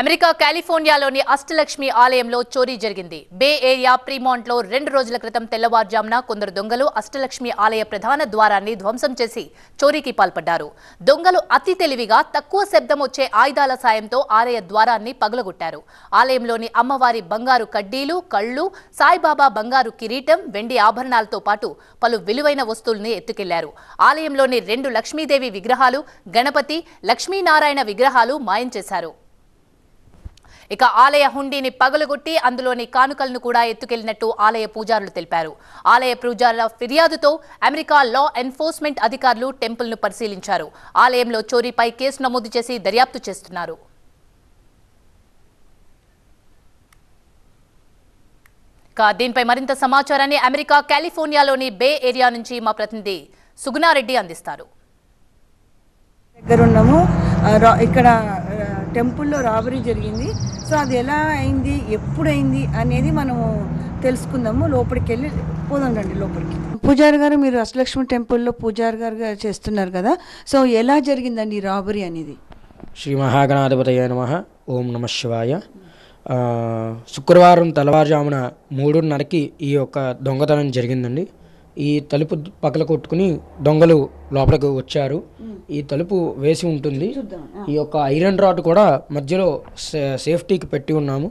America కాలిఫోర్నియాలోని Ashtalakshmi ఆలయంలో చోరీ జరిగింది. బే ఏరియా ప్రీమాంట్లో రెండు రోజుల క్రితం తెల్లవారుజామున కొందరు దొంగలు అష్టలక్ష్మి ఆలయ ప్రధాన ద్వారాన్ని ధ్వంసం చేసి చోరీకి పాల్పడ్డారు. దొంగలు అతి తెలివిగా తక్కువ శబ్దం వచ్చే ఆయుధాల సాయంతో ఆలయ ద్వారాన్ని పగులగొట్టారు. ఆలయంలోని అమ్మవారి బంగారు కడ్డీలు కళ్ళు సాయిబాబా బంగారు కిరీటం వెండి ఆభరణాలతో పాటు పలు విలువైన వస్తువుల్ని ఎత్తుకెళ్ళారు. ఆలయంలోని రెండు లక్ష్మీదేవి విగ్రహాలు గణపతి లక్ష్మీనారాయణ విగ్రహాలు మాయం చేశారు. ఇక ఆలయ హుండీని పగలగొట్టి అందులోని కానుకలను కూడా ఎత్తుకెళ్ళినట్టు ఆలయ పూజారులు తెలిపారు. ఆలయ పూజారుల ఫిర్యాదుతో అమెరికా లా ఎన్ఫోర్స్మెంట్ అధికారులు టెంపుల్ను పరిశీలించారు. ఆలయంలో చోరీపై కేసు నమోదు చేసి దర్యాప్తు చేస్తున్నారు. దీనిపై మరింత సమాచారాన్ని అమెరికా కాలిఫోర్నియాలోని బే ఏరియా నుంచి మా ప్రతినిధి సుగుణారెడ్డి అందిస్తారు. దగ్గరున్నాము. రా- ఇక్కడ టెంపుల్లో రాబరీ జరిగింది. సో అది ఎలా అయింది ఎప్పుడు అయింది అనేది మనము తెలుసుకుందాము. లోపలికి వెళ్ళి పోదాం రండి లోపలికి. పూజారి గారు మీరు అష్టలక్ష్మి టెంపుల్లో పూజారి గారుగా చేస్తున్నారు కదా. సో ఎలా జరిగిందండి ఈ రాబరీ అనేది? శ్రీ మహాగణాధిపతయ నమ. ఓం నమ శివాయ. శుక్రవారం తెల్లవారుజామున మూడున్నరకి ఈ యొక్క దొంగతనం జరిగిందండి. ఈ తలుపు పక్కల కొట్టుకుని దొంగలు లోపలికి వచ్చారు. ఈ తలుపు వేసి ఉంటుంది. ఈ యొక్క ఐరన్ రాడ్ కూడా మధ్యలో సేఫ్టీకి పెట్టి ఉన్నాము.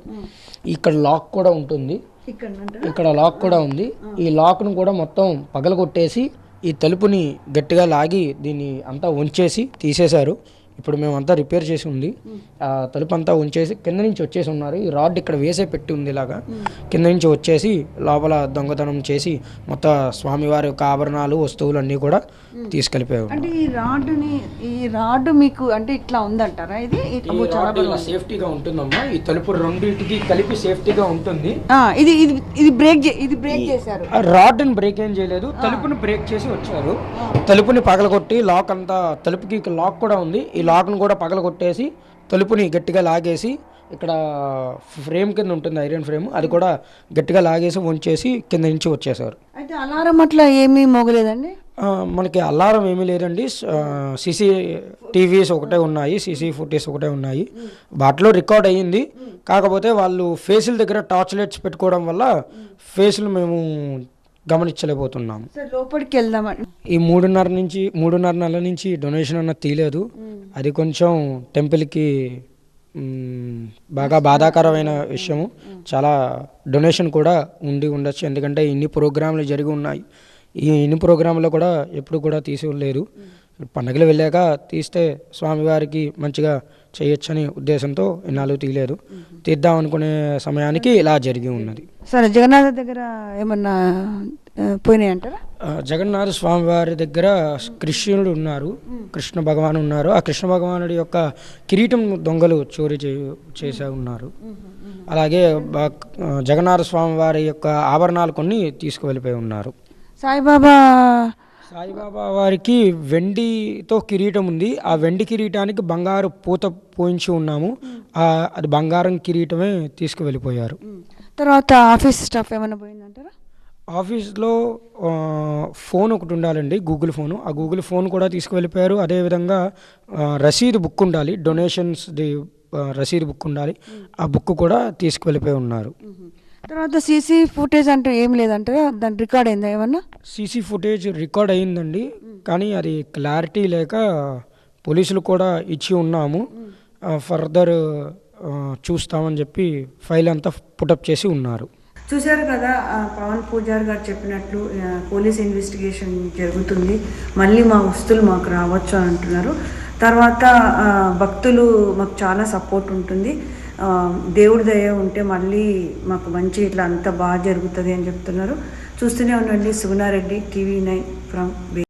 ఇక్కడ లాక్ కూడా ఉంటుంది. ఇక్కడ ఇక్కడ లాక్ కూడా ఉంది. ఈ లాక్ను కూడా మొత్తం పగలగొట్టేసి ఈ తలుపుని గట్టిగా లాగి దీన్ని అంతా ఉంచేసి తీసేశారు. ఇప్పుడు మేమంతా రిపేర్ చేసి ఉంది. ఆ తలుపు అంతా ఉంచేసి కింద నుంచి వచ్చేసి ఉన్నారు. ఈ రాడ్ ఇక్కడ వేసే పెట్టి ఉంది ఇలాగా. కింద నుంచి వచ్చేసి లోపల దొంగతనం చేసి మొత్తం స్వామివారి యొక్క ఆభరణాలు వస్తువులు అన్నీ కూడా తీసుకెళ్ళిపోయారు అంటే ఈ రాడ్డుని ఈ రాడ్డు మీకు అంటే ఇట్లా ఉందంటారా ఇది? రాడ్ ఇలా సేఫ్టీగా ఉంటుందమ్మా. ఈ తలుపు రెండింటికి కలిపి సేఫ్టీగా ఉంటుంది. ఆ, ఇది ఇది ఇది బ్రేక్ ఇది బ్రేక్ చేశారు. రాడ్ని బ్రేక్ ఏం చేయలేదు. తలుపుని బ్రేక్ చేసి వచ్చారు. తలుపుని పగలగొట్టి లాక్ అంతా తలుపుకి లాక్ కూడా ఉంది. ఈ లాక్ను కూడా పగలగొట్టేసి తలుపుని గట్టిగా లాగేసి ఇక్కడ ఫ్రేమ్ కింద ఉంటుంది ఐరన్ ఫ్రేమ్. అది కూడా గట్టిగా లాగేసి ఉంచేసి కింద నుంచి వచ్చేసారు అయితే అలారం అట్లా ఏమీ మోగలేదండి? మనకి అలారం ఏమీ లేదండి. సీసీ టీవీస్ ఒకటే ఉన్నాయి సీసీ ఫుటేజ్ ఒకటే ఉన్నాయి. వాటిలో రికార్డ్ అయ్యింది. కాకపోతే వాళ్ళు ఫేసుల దగ్గర టార్చ్ లైట్స్ పెట్టుకోవడం వల్ల ఫేసులు మేము గమనించలేకపోతున్నాము లోపలికి వెళ్దామండి. ఈ మూడున్నర నుంచి మూడున్నర నెలల నుంచి డొనేషన్ అన్న తీయలేదు. అది కొంచెం టెంపుల్కి బాగా బాధాకరమైన విషయము. చాలా డొనేషన్ కూడా ఉండి ఉండొచ్చు. ఎందుకంటే ఇన్ని ప్రోగ్రాంలు జరిగి ఉన్నాయి. ఈ ఇన్ని ప్రోగ్రాంలో కూడా ఎప్పుడు కూడా తీసుకోలేదు పండగలు వెళ్ళాక తీస్తే స్వామివారికి మంచిగా చేయొచ్చని ఉద్దేశంతో ఇన్నాళ్ళు తీయలేదు. తీద్దాం అనుకునే సమయానికి ఇలా జరిగి ఉన్నది. సరే జగన్నాథ దగ్గర ఏమన్నా పోయినాయి అంటారా? జగన్నాథ స్వామి వారి దగ్గర కృష్ణుడు ఉన్నారు. కృష్ణ భగవాన్ ఉన్నారు. ఆ కృష్ణ భగవానుడి యొక్క కిరీటం దొంగలు చోరీ చే చేసే ఉన్నారు. అలాగే జగన్నాథ స్వామి వారి యొక్క ఆభరణాలు కొన్ని తీసుకువెళ్ళిపోయి ఉన్నారు. సాయిబాబా. సాయిబాబా వారికి వెండితో కిరీటం ఉంది. ఆ వెండి కిరీటానికి బంగారు పూత పోయించి ఉన్నాము. అది బంగారం కిరీటమే తీసుకువెళ్ళిపోయారు. తర్వాత ఆఫీస్ స్టాఫ్ ఏమైనా పోయిందంటారా? ఆఫీస్లో ఫోన్ ఒకటి ఉండాలండి గూగుల్ ఫోను. ఆ గూగుల్ ఫోన్ కూడా తీసుకువెళ్ళిపోయారు. అదేవిధంగా రసీదు బుక్ ఉండాలి డొనేషన్స్ది ఆ, రసీదు బుక్ ఉండాలి. ఆ బుక్ కూడా తీసుకువెళ్ళిపోయి ఉన్నారు. తర్వాత సీసీ ఫుటేజ్ అంటే ఏం లేదంటారా దాని రికార్డ్ అయిందా ఏమన్నా? సీసీ ఫుటేజ్ రికార్డ్ అయిందండి. కానీ అది క్లారిటీ లేక పోలీసులు కూడా ఇచ్చి ఉన్నాము. ఫర్దర్ చూస్తామని చెప్పి ఫైల్ అంతా పుటప్ చేసి ఉన్నారు. చూశారు కదా పవన్ పూజారి గారు చెప్పినట్లు పోలీస్ ఇన్వెస్టిగేషన్ జరుగుతుంది. మళ్ళీ మా వస్తువులు మాకు రావచ్చు అని అంటున్నారు. తర్వాత భక్తులు మాకు చాలా సపోర్ట్ ఉంటుంది. దేవుడి దయ ఉంటే మళ్ళీ మాకు మంచి ఇట్లా అంతా బాగా జరుగుతుంది అని చెప్తున్నారు. చూస్తూనే ఉండండి. Sugunareddy TV nine from